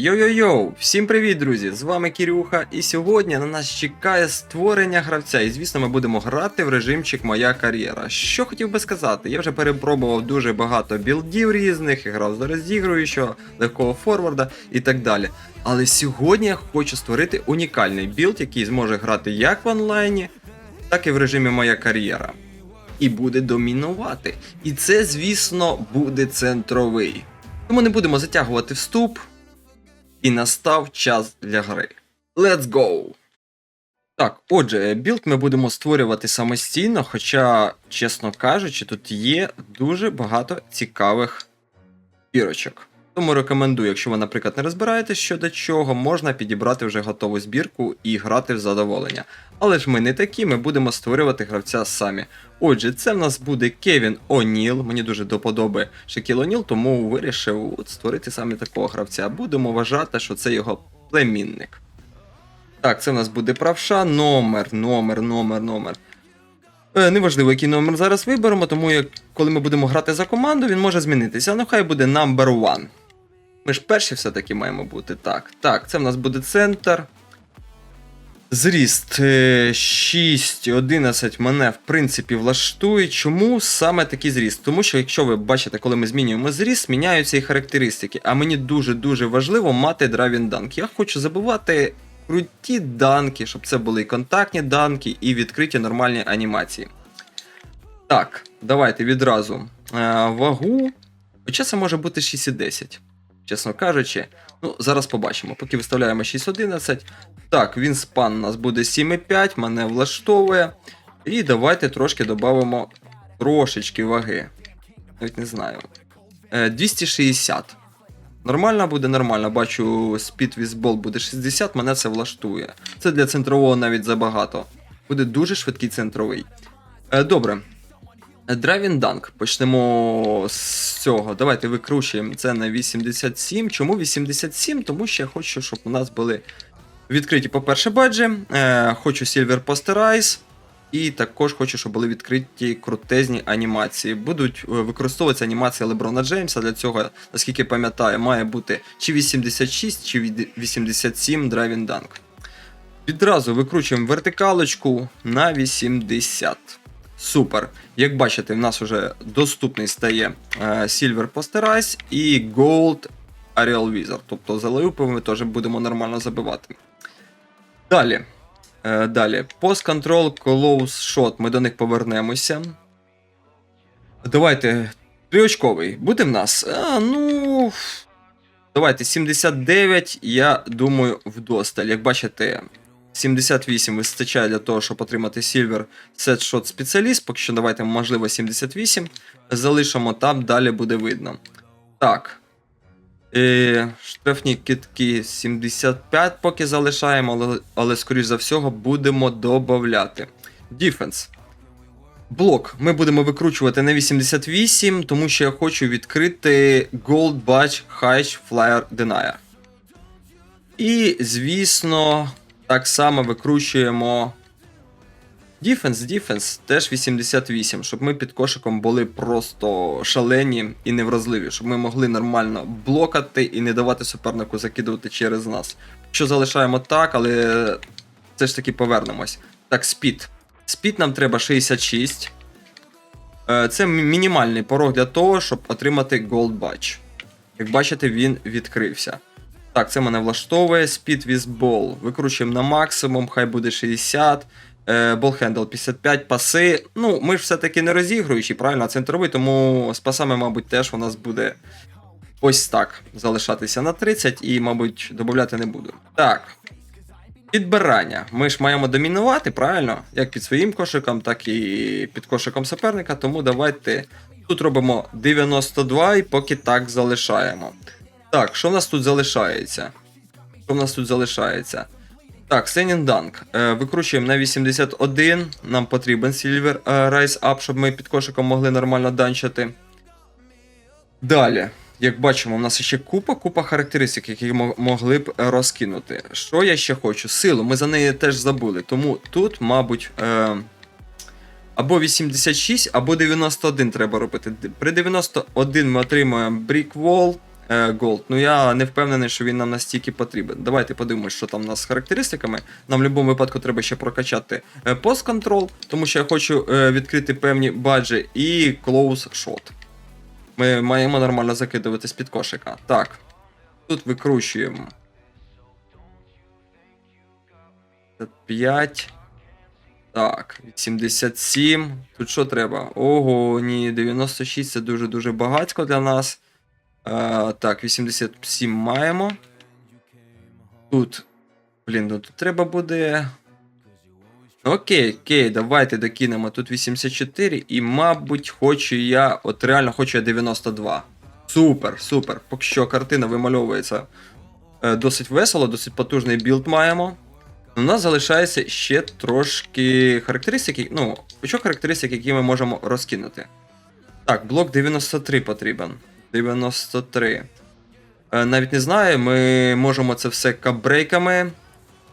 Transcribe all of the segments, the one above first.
Йо-йо-йо! Всім привіт, друзі! З вами Кірюха, і сьогодні на нас чекає створення гравця. І звісно, ми будемо грати в режимчик Моя кар'єра. Що хотів би сказати, я вже перепробував дуже багато білдів різних, грав за розігруючого, легкого форварда і так далі. Але сьогодні я хочу створити унікальний білд, який зможе грати як в онлайні, так і в режимі Моя кар'єра. І буде домінувати. І це, звісно, буде центровий. Тому не будемо затягувати вступ. І настав час для гри. Let's go! Так, отже, білд ми будемо створювати самостійно, хоча, чесно кажучи, тут є дуже багато цікавих бірочок. Тому рекомендую, якщо ви, наприклад, не розбираєтесь що до чого, можна підібрати вже готову збірку і грати в задоволення. Але ж ми не такі, ми будемо створювати гравця самі. Отже, це в нас буде Кевін О'Ніл. Мені дуже до подоби Шекіл О'Ніл, тому вирішив от створити саме такого гравця. Будемо вважати, що це його племінник. Так, це в нас буде правша, номер, номер, номер, номер. Е, неважливо, який номер зараз виберемо, тому як коли ми будемо грати за команду, він може змінитися. Ну, хай буде number one. Ми ж перші все-таки маємо бути. Так, так, це в нас буде центр. Зріст е, 6, 11 мене в принципі влаштує. Чому саме такий зріст? Тому що, якщо ви бачите, коли ми змінюємо зріст, міняються і характеристики. А мені дуже-дуже важливо мати драйвін данки. Я хочу забивати круті данки, щоб це були і контактні данки, і відкриті нормальні анімації. Так, давайте відразу. Е, вагу. Хоча це може бути 6,10. Чесно кажучи. Ну, зараз побачимо. Поки виставляємо 6.11. Так, він спан у нас буде 7,5, мене влаштовує. І давайте трошки додамо трошечки ваги. Навіть не знаю. Е, 260. Нормально буде, нормально. Бачу, with Ball буде 60, мене це влаштує. Це для центрового навіть забагато. Буде дуже швидкий центровий. Е, добре. Driving Dunk. Почнемо з цього. Давайте викручуємо це на 87. Чому 87? Тому що я хочу, щоб у нас були відкриті, по-перше, баджі. Е, хочу Silver Posterize. І також хочу, щоб були відкриті крутезні анімації. Будуть е, використовуватися анімації Леброна Джеймса. Для цього, наскільки пам'ятаю, має бути чи 86, чи 87 Driving Dunk. Відразу викручуємо вертикалочку на 80. Супер. Як бачите, в нас вже доступний стає е, Silver Posterize і Gold Ariel Wizard. Тобто за леюпи ми теж будемо нормально забивати. Далі. Е, далі. Post Control Close Shot. Ми до них повернемося. Давайте. Тріочковий. Буде в нас? А, ну. Давайте 79, я думаю, вдосталь. Як бачите, 78 вистачає для того, щоб отримати Silver Set Shot спеціаліст. Поки що давайте, можливо, 78. Залишимо там, далі буде видно. Так. Е, штрафні китки 75 поки залишаємо, але, але скоріш за всього, будемо додати. Defense. Блок ми будемо викручувати на 88, тому що я хочу відкрити Gold Badge High Flyer Denier. І, звісно, так само викручуємо Defense, Defense теж 88, щоб ми під кошиком були просто шалені і невразливі, щоб ми могли нормально блокати і не давати супернику закидувати через нас. Що залишаємо так, але все ж таки повернемось. Так, спід. Спід нам треба 66. Е, Це мінімальний порог для того, щоб отримати Gold Badge. Як бачите, він відкрився. Так, це мене влаштовує. Speed with ball. Викручуємо на максимум, хай буде 60. Е, Ball handle 55, паси. Ну, ми ж все-таки не розігруючі, правильно, центровий, тому з пасами, мабуть, теж у нас буде ось так залишатися на 30 і, мабуть, додати не буду. Так. Підбирання. Ми ж маємо домінувати, правильно? Як під своїм кошиком, так і під кошиком суперника. Тому давайте тут робимо 92 і поки так залишаємо. Так, що в нас тут залишається? Що в нас тут залишається? Так, Сенін Данк. Викручуємо на 81. Нам потрібен Silver е, Rise Up, щоб ми під кошиком могли нормально данчити. Далі, як бачимо, у нас ще купа, купа характеристик, які мо- могли б е, розкинути. Що я ще хочу? Силу, ми за неї теж забули. Тому тут, мабуть, е, або 86, або 91 треба робити. При 91 ми отримуємо Brick Wall, Gold. Ну я не впевнений, що він нам настільки потрібен. Давайте подивимось, що там у нас з характеристиками. Нам в будь-якому випадку треба ще прокачати е, Post тому що я хочу е, відкрити певні баджі і Close Shot. Ми маємо нормально закидувати з-під кошика. Так. Тут викручуємо. 5. Так, 87. Тут що треба? Ого, ні, 96 це дуже-дуже багатько для нас. Е, так, 87 маємо. Тут. Блін, ну тут треба буде. Окей, окей, давайте докинемо тут 84, і, мабуть, хочу я. От реально хочу я 92. Супер, супер. Поки що картина вимальовується е, досить весело, досить потужний білд маємо. У нас залишається ще трошки характеристики. Ну, почок характеристик, які ми можемо розкинути. Так, блок 93 потрібен. 93. Е, навіть не знаю, ми можемо це все капбрейками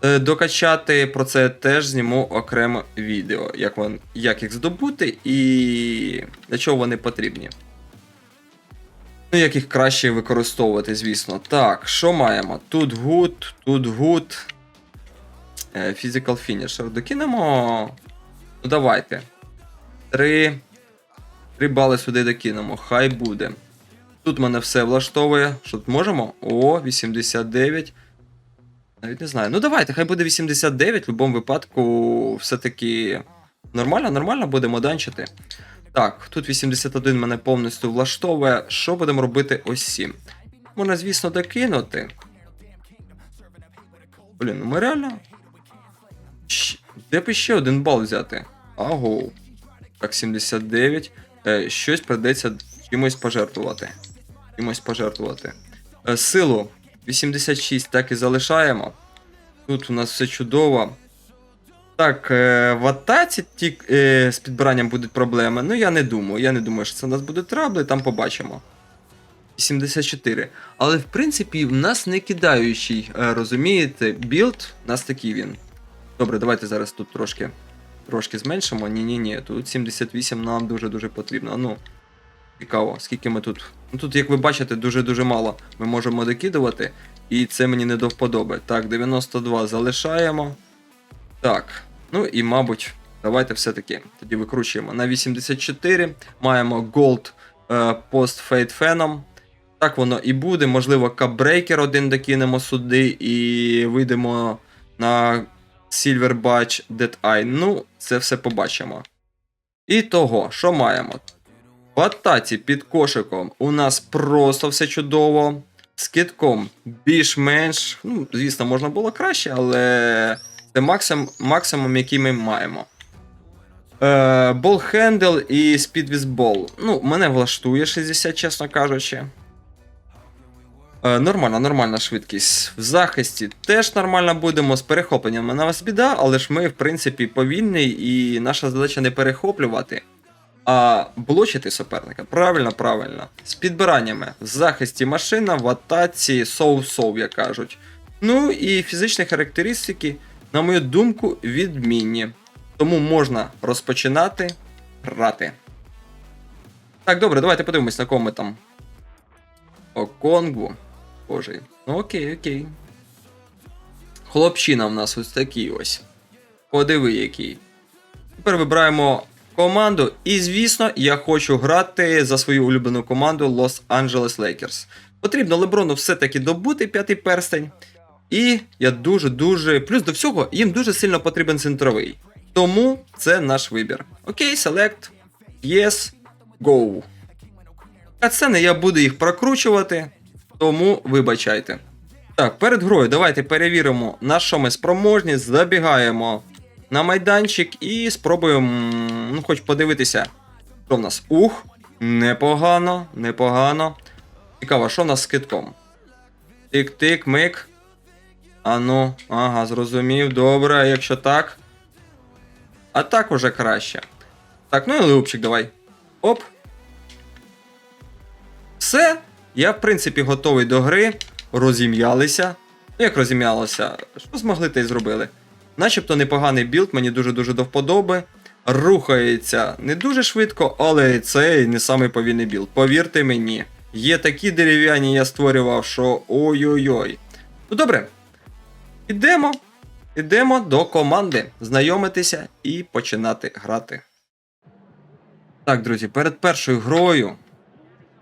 е, докачати. Про це теж зніму окреме відео, як, вон, як їх здобути і для чого вони потрібні. Ну, як їх краще використовувати, звісно. Так, що маємо? Тут good, тут. Е, Physical Finisher. Докинемо. Ну, давайте. Три. Три бали сюди докинемо. Хай буде. Тут мене все влаштовує. Що тут можемо? О, 89. Навіть не знаю. Ну давайте, хай буде 89. В будь-якому випадку, все-таки нормально, нормально будемо данчити. Так, тут 81 мене повністю влаштовує. Що будемо робити ось 7? Можна, звісно, докинути. Блін, ну ми реально. Щ- Де б ще один бал взяти? Аго. Так, 79. Е, щось придеться чимось пожертвувати. Чимось пожертвувати. Е, силу 86 так і залишаємо. Тут у нас все чудово. Так, е, в атаці ті, е, з підбиранням будуть проблеми. Ну, я не думаю. Я не думаю, що це у нас буде трабли, там побачимо. 74. Але в принципі, в нас не кидаючий, розумієте, білд, у нас такий він. Добре, давайте зараз тут трошки, трошки зменшимо. Ні-ні-ні, тут 78 нам дуже-дуже потрібно. Ну, цікаво, скільки ми тут. Ну тут, як ви бачите, дуже-дуже мало ми можемо докидувати, і це мені не до вподоби. Так, 92 залишаємо. Так, ну і мабуть, давайте все-таки тоді викручуємо. На 84 маємо Gold е, Post Fade Phenom. Так воно і буде. Можливо, капбрейкер один докинемо сюди і вийдемо на Silver Badge Dead Eye. Ну, це все побачимо. І того, що маємо? В атаці під кошиком у нас просто все чудово. З китком більш-менш. Ну, звісно, можна було краще, але це максим, максимум, який ми маємо. Е, Болхендл і спідвізбол. Ну, мене влаштує 60, чесно кажучи. Е, Нормальна, нормальна швидкість. В захисті теж нормально будемо з перехопленням. На вас біда, але ж ми, в принципі, повільний, і наша задача не перехоплювати, а блочити суперника. Правильно, правильно. З підбираннями. В захисті машина, в атаці соу-соу, як кажуть. Ну і фізичні характеристики, на мою думку, відмінні. Тому можна розпочинати грати. Так, добре, давайте подивимось, на кому ми там. О, Конгву. Боже. Ну окей, окей. Хлопчина в нас ось такий ось. Подиви який. Тепер вибираємо команду. І, звісно, я хочу грати за свою улюблену команду Los Angeles Lakers. Потрібно Леброну все-таки добути п'ятий перстень. І я дуже-дуже. Плюс до всього, їм дуже сильно потрібен центровий. Тому це наш вибір. Окей, select. Yes, go. А це не я буду їх прокручувати, тому вибачайте. Так, перед грою давайте перевіримо, на що ми спроможні, забігаємо на майданчик і спробуємо, ну, хоч подивитися, що в нас. Ух, непогано, непогано. Цікаво, що в нас з китком? Тик-тик, мик. А ну, ага, зрозумів, добре, якщо так. А так уже краще. Так, ну і лупчик давай. Оп. Все. Я, в принципі, готовий до гри. Розім'ялися. Ну, як розім'ялося? Що змогли, те й зробили. Начебто непоганий білд, мені дуже-дуже до вподоби. Рухається не дуже швидко, але це не самий повільний білд. Повірте мені, Є такі дерев'яні, я створював, що ой-ой-ой. Ну добре. Ідемо. Ідемо до команди, знайомитися і починати грати. Так, друзі, перед першою грою,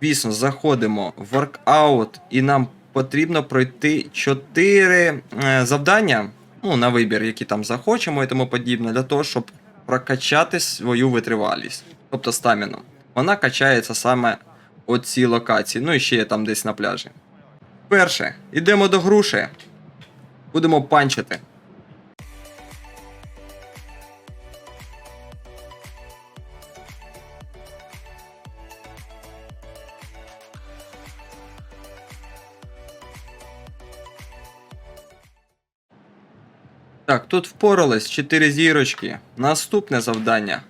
звісно, заходимо в воркаут, і нам потрібно пройти 4 е, завдання, ну, на вибір, які там захочемо і тому подібне, для того, щоб прокачати свою витривалість, тобто стаміну. Вона качається саме у цій локації, ну і ще є там десь на пляжі. Перше, йдемо до груші. Будемо панчити. Так, тут впорались 4 зірочки. Наступне завдання.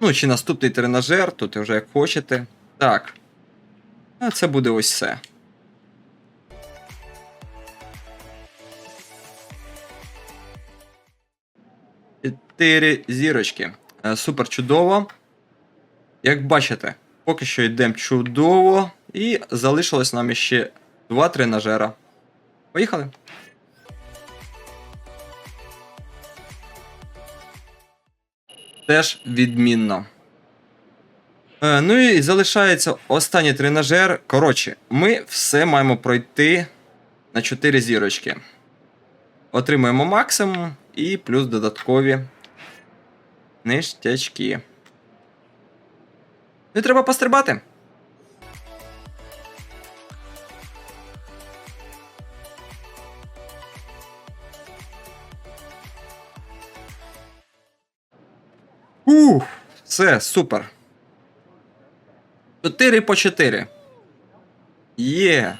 Ну, чи наступний тренажер, тут вже як хочете. Так. А це буде ось все. Чотири зірочки. Е, Супер чудово. Як бачите, поки що йдемо чудово. І залишилось нам ще два тренажера. Поїхали. Теж відмінно. Е, ну і залишається останній тренажер. Коротше, ми все маємо пройти на 4 зірочки. Отримуємо максимум і плюс додаткові ништячки. Ну і треба пострибати. Ух, все, супер. 4 по 4. Є.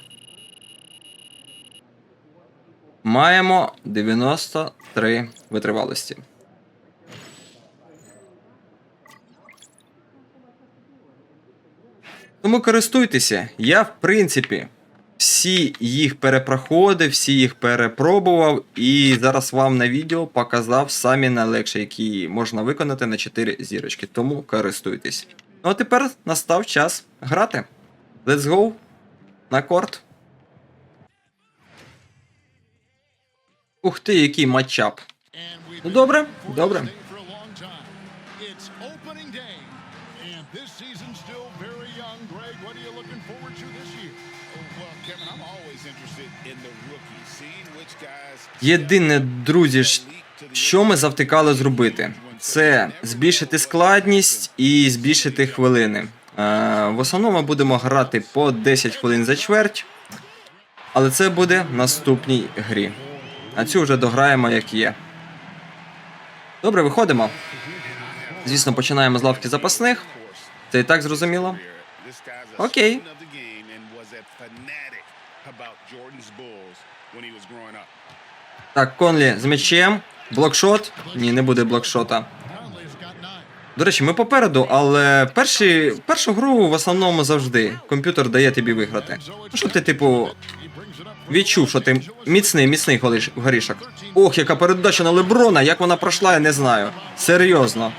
Маємо 93 витривалості. Тому користуйтеся. Я, в принципі, всі їх перепроходив, всі їх перепробував, і зараз вам на відео показав самі найлегші, які можна виконати на 4 зірочки. Тому користуйтесь. Ну а тепер настав час грати. Let's go на корт. Ух ти, який матчап. Ну добре, добре. Єдине, друзі, що ми завтикали зробити, це збільшити складність і збільшити хвилини. Е, в основному будемо грати по 10 хвилин за чверть, але це буде в наступній грі. А цю вже дограємо як є. Добре, виходимо. Звісно, починаємо з лавки запасних. Це і так зрозуміло. Окей. Так, Конлі з м'ячем. Блокшот. Ні, не буде блокшота. До речі, ми попереду, але перші, першу гру в основному завжди комп'ютер дає тобі виграти. Ну що ти, типу, відчув, що ти міцний, міцний горішок. Ох, яка передача на Леброна, як вона пройшла, я не знаю. Серйозно.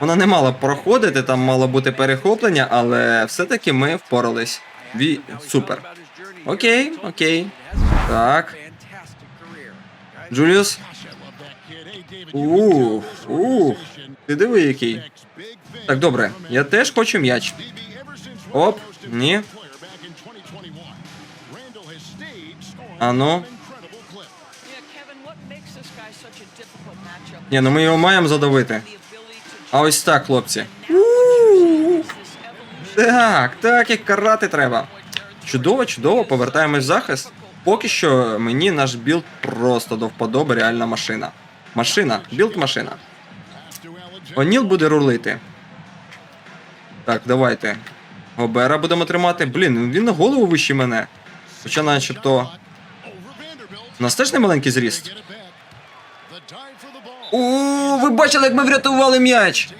Вона не мала проходити, там мало бути перехоплення, але все-таки ми впорались. Ві... Супер. Окей, окей. Так. Джуліус. Ух, ух. Ти диви який. Так, добре, я теж хочу м'яч. Оп, ні. А ну. Yeah, Kevin, what makes this guy such a difficult matchup? Ні, ну ми його маємо задавити. А ось так, хлопці. Так, так, як карати треба. Чудово, чудово, повертаємось в захист. Поки що мені наш білд просто до вподоби реальна машина. Машина, білд машина. Оніл буде рулити. Так, давайте. Гобера будемо тримати. Блін, він на голову вище мене. Хоча начебто. У нас теж не маленький зріст. О, ви бачили, як ми врятували м'яч?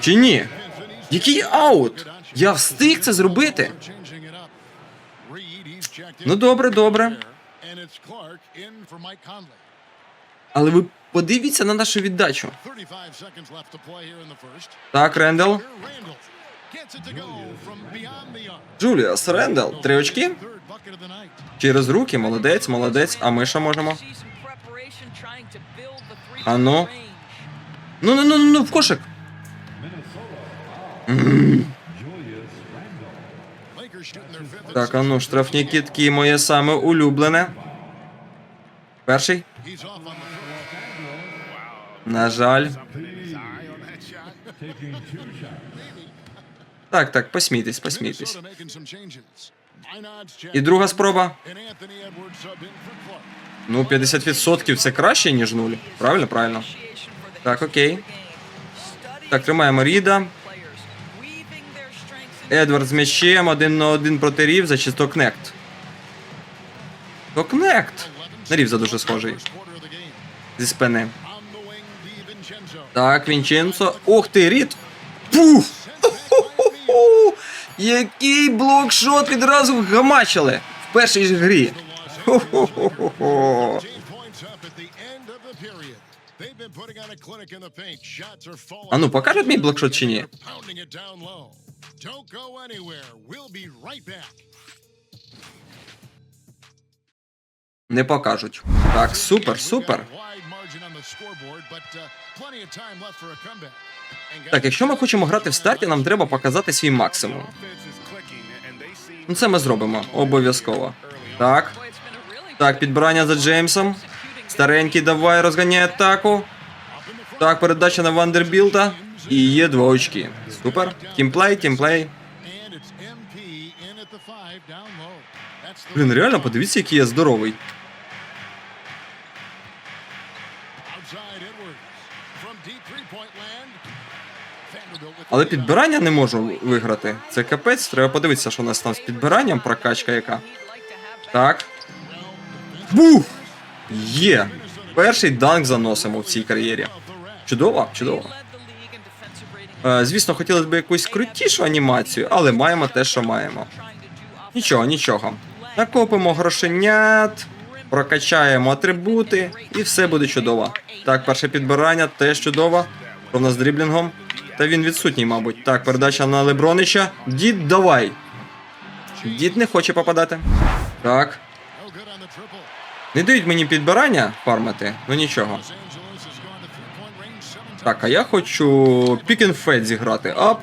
Чи ні? Який аут? Я встиг це зробити. Ну добре, добре. Але ви подивіться на нашу віддачу. Так, Рендел. Джуліас Рендел, три очки. Через руки, молодець, молодець. А ми що можемо? А ну. Ну, ну, ну, ну, ну, в кошик. Так, а ну, штрафні кітки, моє саме улюблене. Перший. На жаль. Так, так, посмійтесь, посмійтесь. І друга спроба. Ну, 50% це краще, ніж нуль. Правильно, правильно. Так, окей. Так, тримаємо Ріда. Едвард з м'ячем, один на один проти Рівза, чи то Кнект. То На Рівза дуже схожий. Зі спини. Так, Вінченцо. Ух ти, Рід. Пуф! Який блокшот відразу вгамачили в першій ж грі. Хо-хо-хо-хо. А ну, покажуть мій блокшот чи ні? Не покажуть. Так, супер, супер. Так, якщо ми хочемо грати в старті, нам треба показати свій максимум. Ну це ми зробимо обов'язково. Так, так, підбирання за Джеймсом. Старенький, давай, розганяй атаку. Так, передача на Вандербілта. І є два очки. Супер. Тімплей, тімплей. Блін, реально, подивіться, який я здоровий. Але підбирання не можу виграти. Це капець, треба подивитися, що у нас там з підбиранням, прокачка яка. Так. Бух! Є! Перший данк заносимо в цій кар'єрі. Чудово, чудово. Е, звісно, хотілося б якусь крутішу анімацію, але маємо те, що маємо. Нічого, нічого. Накопимо грошенят, прокачаємо атрибути, і все буде чудово. Так, перше підбирання теж чудово. Нас з дріблінгом? Та він відсутній, мабуть. Так, передача на Лебронича. Дід, давай. Дід не хоче попадати. Так. Не дають мені підбирання фармити, ну нічого. Так, а я хочу пікінфет зіграти. Ап.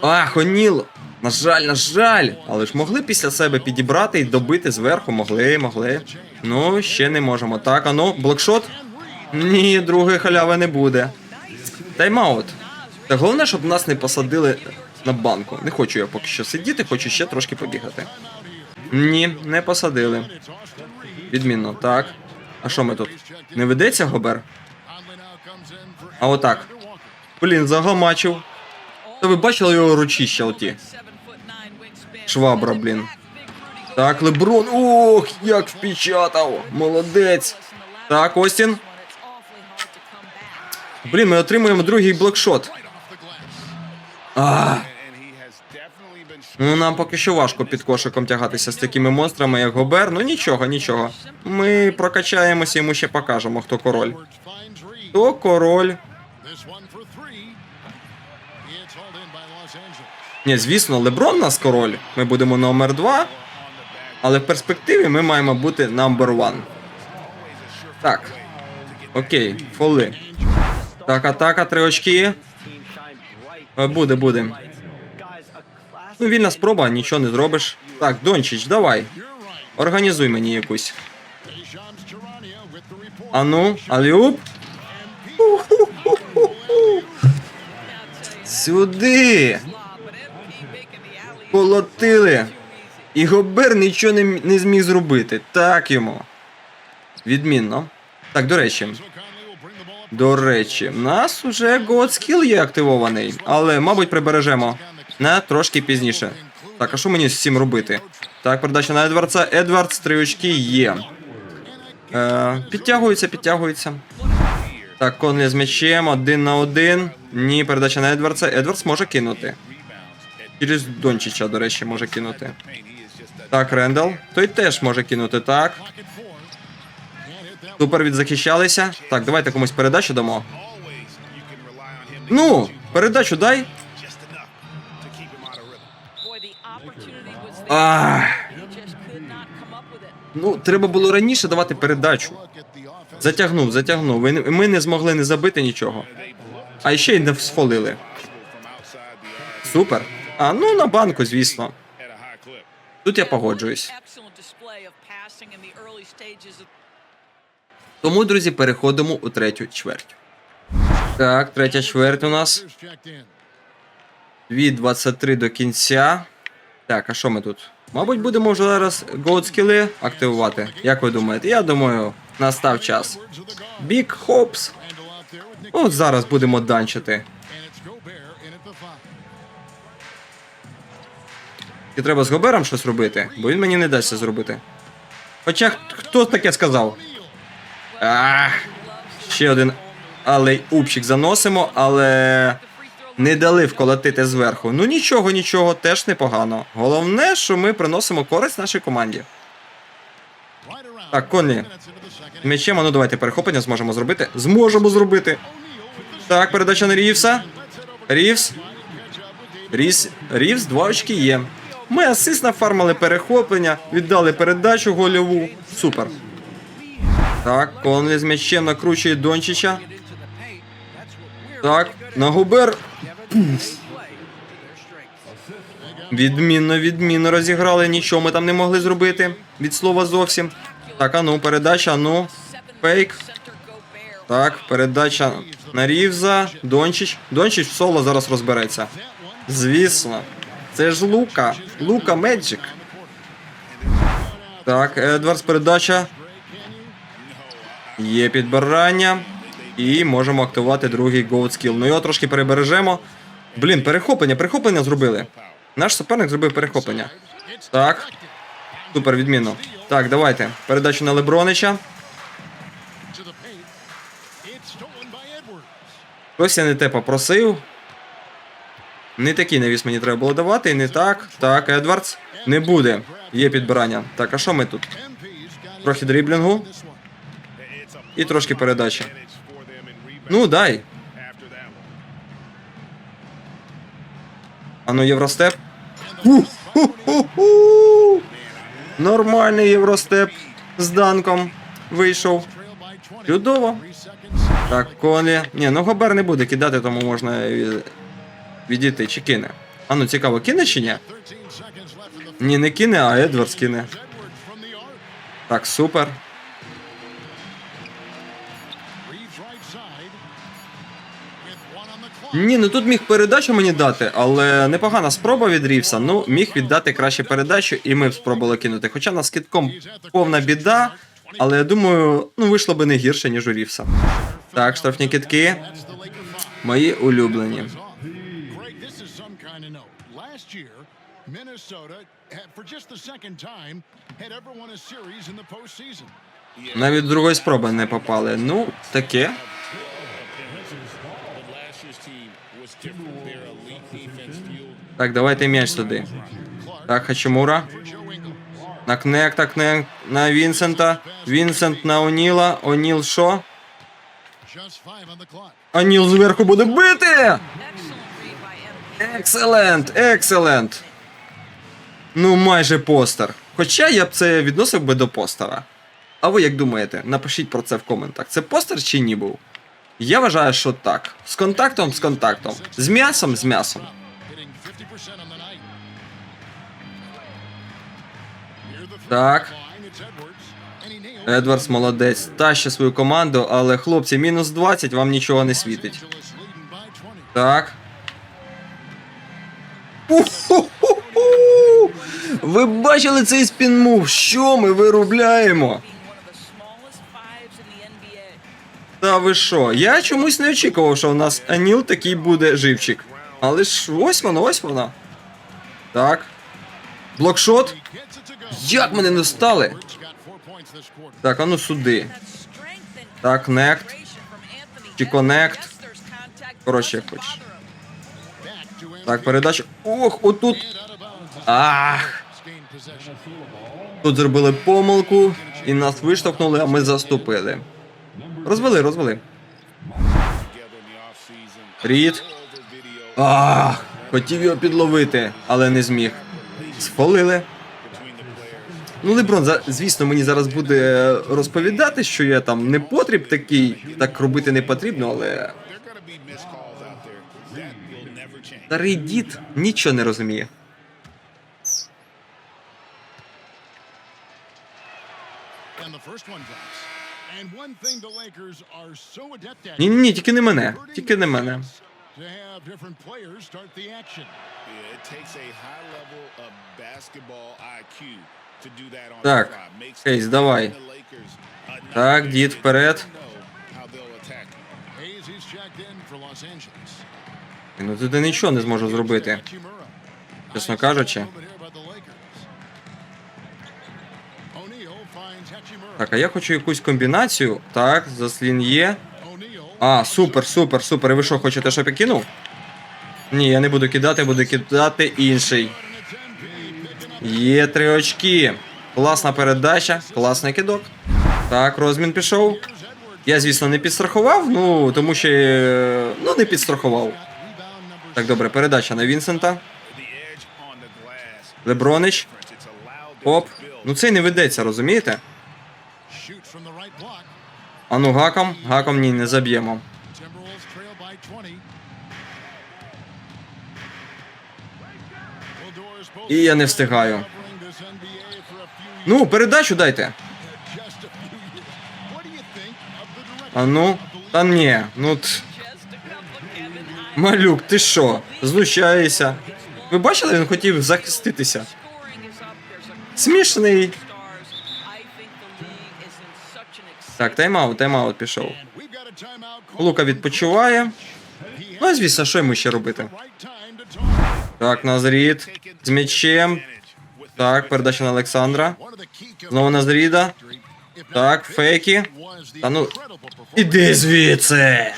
Ах, Оніл. На жаль, на жаль. Але ж могли після себе підібрати і добити зверху. Могли, могли. Ну, ще не можемо. Так, а ну, блокшот. Ні, другої халяви не буде. Тайм-аут. Та головне, щоб нас не посадили на банку. Не хочу я поки що сидіти, хочу ще трошки побігати. Ні, не посадили. Відмінно, так. А що ми тут? Не ведеться Гобер? А отак. Блін, загамачив. Та ви бачили його ручища оті? Швабра, блін. Так, Леброн. Ох, як впечатав. Молодець. Так, Остін. Блін, ми отримуємо другий блокшот. А, ну нам поки що важко під кошиком тягатися з такими монстрами, як Гобер. Ну нічого, нічого. Ми прокачаємося ми ще покажемо, хто король. Хто король? Ні, звісно, Леброн нас король. Ми будемо номер 2. Але в перспективі ми маємо бути number one. Так. Окей, фоли. Так, атака, три очки. Е, Буде, буде. Ну, вільна спроба, нічого не зробиш. Так, Дончич, давай. Організуй мені якусь. Ану, аліуп. Сюди. Колотили. І Гобер нічого не, не зміг зробити. Так йому. Відмінно. Так, до речі. До речі, в нас уже Godskill є активований, але, мабуть, прибережемо на трошки пізніше. Так, а що мені з цим робити? Так, передача на Едвардса. Едвардс, три очки є. Е, підтягується, підтягується. Так, Конлі з м'ячем, один на один. Ні, передача на Едвардса. Едвардс може кинути. Через Дончича, до речі, може кинути. Так, Рендал. Той теж може кинути, так. Супер відзахищалися. Так, давайте комусь передачу дамо. Ну, передачу дай. It. Ну, треба було раніше давати передачу. Затягнув, затягнув. Ми не змогли не забити нічого. А ще й не сфолили. Супер. А ну на банку, звісно. Тут я погоджуюсь. Тому, друзі, переходимо у третю чверть. Так, третя чверть у нас. 2.23 до кінця. Так, а що ми тут? Мабуть, будемо вже зараз gold скіли активувати. Як ви думаєте? Я думаю, настав час. Big Hops. От зараз будемо данчити. І треба з Гобером щось робити, бо він мені не дасть це зробити. Хоча хто таке сказав? Ах, ще один алей упчик заносимо, але не дали вколотити зверху. Ну нічого, нічого, теж непогано. Головне, що ми приносимо користь нашій команді. Так, Конлі. М'ячем, а ну давайте перехоплення зможемо зробити. Зможемо зробити. Так, передача на Рівса. Рівс. Рівс. Рівс, два очки є. Ми асист нафармили перехоплення, віддали передачу гольову. Супер. Так, Конлі з м'ячем накручує Дончича. Так, на Губер. Відмінно, відмінно розіграли, нічого ми там не могли зробити. Від слова зовсім. Так, а ну, передача, а ну. Фейк. Так, передача на Рівза. Дончич. Дончич в соло зараз розбереться. Звісно. Це ж Лука. Лука Меджик. Так, Едвардс, передача. Є підбирання. І можемо активувати другий Gold Skill. Ну його трошки перебережемо. Блін, перехоплення, перехоплення зробили. Наш суперник зробив перехоплення. Так. Супер, відмінно. Так, давайте. Передачу на Лебронича. Щось я не те попросив. Не такий навіс мені треба було давати, і не так. Так, Едвардс. Не буде. Є підбирання. Так, а що ми тут? Трохи дріблінгу і трошки передачі. Ну, дай. Ану, євростеп. Нормальний євростеп з данком вийшов. Чудово. Так, Конлі. Ні, ну Гобер не буде кидати, тому можна відійти. Чи кине? А ну цікаво, кине чи ні? Ні, не кине, а Едвардс кине. Так, супер. Ні, ну тут міг передачу мені дати, але непогана спроба від Рівса. Ну, міг віддати краще передачу, і ми б спробували кинути. Хоча на скидком повна біда, але я думаю, ну вийшло би не гірше, ніж у Рівса. Так, штрафні китки. Мої улюблені. Навіть другої спроби не попали. Ну, таке. Так, давайте м'яч сюди. Так, Хачимура. На Кнекта, Кнект на Вінсента. Вінсент на Оніла. Оніл що? Оніл зверху буде бити! Екселент, екселент. Ну, майже постер. Хоча я б це відносив би до постера. А ви як думаєте? Напишіть про це в коментах. Це постер чи ні був? Я вважаю, що так. З контактом, з контактом. З м'ясом, з м'ясом. Hitting 50% on the night. Так. Едвардс молодець. Тащить свою команду, але хлопці, мінус 20, вам нічого не світить. Angeles leading by 20. Так. Уху-ху-ху! Ви бачили цей спінмув? Що ми виробляємо? Та ви що? Я чомусь не очікував, що у нас Аніл такий буде живчик. Але ж ось воно, ось воно. Так. Блокшот. Як мене не quarter. Так, а ну сюди. Так, нект. Чи but Коротше, як хочеш. Так, передача. Ох, отут. Ах. Тут зробили помилку і нас виштовхнули, а ми заступили. Розвели, розвели. Рід. А, хотів його підловити, але не зміг. Сфолили. Ну, Леброн, звісно, мені зараз буде розповідати, що я там не потріб такий, так робити не потрібно, але старий дід нічого не розуміє. Ні, ні, тільки не мене. Тільки не мене. To have different players start the action. Yeah, it takes a high level of basketball IQ to do that on Так, the fly. Makes Хейс, давай. Так, дід, вперед. Ну тут я нічого не зможу зробити. Чесно кажучи. Так, а я хочу якусь комбінацію. Так, заслін є. А, супер, супер, супер. І ви що, хочете, щоб я кинув? Ні, я не буду кидати, буду кидати інший. Є три очки. Класна передача, класний кидок. Так, розмін пішов. Я, звісно, не підстрахував, ну, тому що. е, Ну, не підстрахував. Так, добре, передача на Вінсента. Лебронич. Оп. Ну цей не ведеться, розумієте? shoots from the right block. А ну гаком, гаком ні, не заб'ємо. Timberwolves trail by 20. Well, Doris both І я не встигаю. Ну, передачу дайте. А ну, та ні, ну т, малюк, ти що? Знущаєшся. Ви бачили, він хотів захиститися. Смішний. Так, тайм-аут, тайм-аут пішов. Лука відпочиває. Ну, а звісно, що йому ще робити? Так, Назрід з м'ячем. Так, передача на Олександра. Знову Назріда. Так, фейки. Та ну, іди звідси.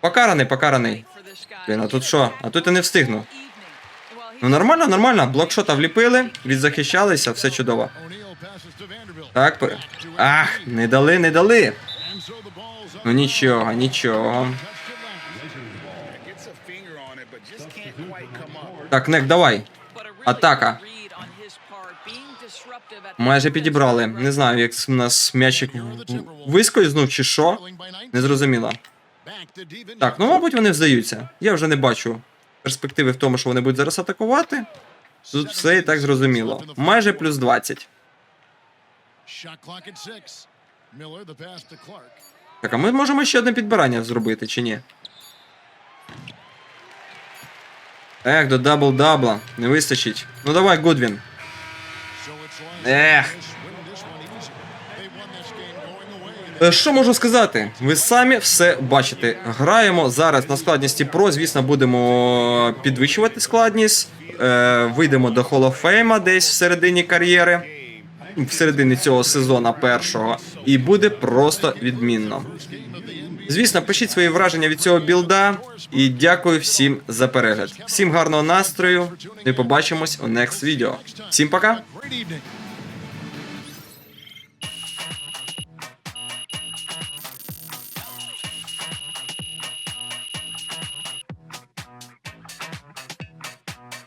Покараний, покараний. Блін, а тут що? А тут я не встигну. Ну нормально, нормально. Блокшота вліпили, відзахищалися, все чудово. Так, пер- ах, не дали, не дали. Ну нічого, нічого. Так, Нек, давай. Атака. Майже підібрали. Не знаю, як у нас м'ячик вискользнув чи що. Trailing by 19. Не зрозуміло. Так, ну мабуть, вони здаються. Я вже не бачу перспективи в тому, що вони будуть зараз атакувати. Тут все і так зрозуміло. Майже плюс 20. Так, а ми можемо ще одне підбирання зробити, чи ні? Ех, до дабл-дабла. Не вистачить. Ну давай, Гудвін. Ех. Е, Що можу сказати? Ви самі все бачите. Граємо зараз на складності Pro. Звісно, будемо підвищувати складність. Е, вийдемо до Hall of Fame десь в середині кар'єри, в середині цього сезону першого. І буде просто відмінно. Звісно, пишіть свої враження від цього білда. І дякую всім за перегляд. Всім гарного настрою. І побачимось у next відео. Всім пока!